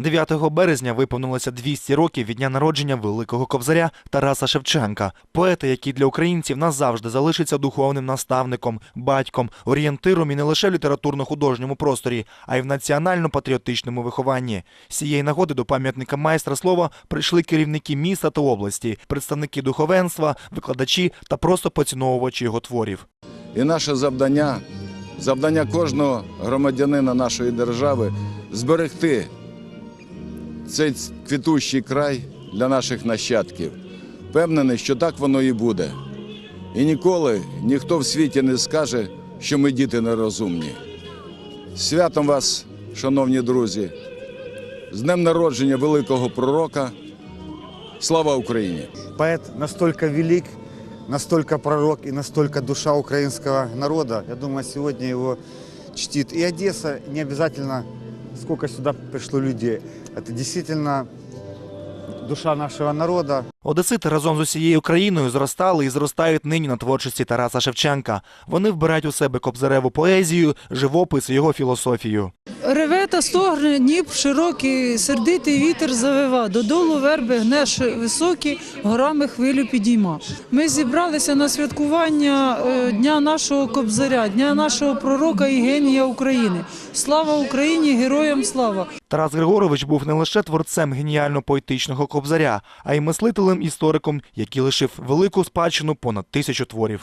9 березня виповнилося 200 років від дня народження великого кобзаря Тараса Шевченка, поета, який для українців назавжди залишиться духовним наставником, батьком, орієнтиром і не лише в літературно-художньому просторі, а й в національно-патріотичному вихованні. З цієї нагоди до пам'ятника майстра слова прийшли керівники міста та області, представники духовенства, викладачі та просто поціновувачі його творів. І наше завдання, завдання кожного громадянина нашої держави зберегти цей квітущий край для наших нащадків. Впевнений, що так воно і буде. І ніколи ніхто в світі не скаже, що ми діти нерозумні. Святом вас, шановні друзі, з днем народження великого пророка. Слава Україні! Поэт настолько велик, настолько пророк и настолько душа украинского народа. Я думаю, сегодня его чтит и Одесса. Не обязательно, сколько сюда пришло людей. Это действительно душа нашего народа. Одесити разом з усією країною зростали і зростають нині на творчості Тараса Шевченка. Вони вбирають у себе кобзареву поезію, живопис і його філософію. Реве та стогне, Дніп широкий, сердитий вітер завива, додолу верби гнеш високі, горами хвилю підійма. Ми зібралися на святкування е, Дня нашого Кобзаря, Дня нашого пророка і генія України. Слава Україні, героям слава! Тарас Григорович був не лише творцем геніально-поетичного кобзаря, а й мислителем істориком, який лишив велику спадщину понад тисячу творів.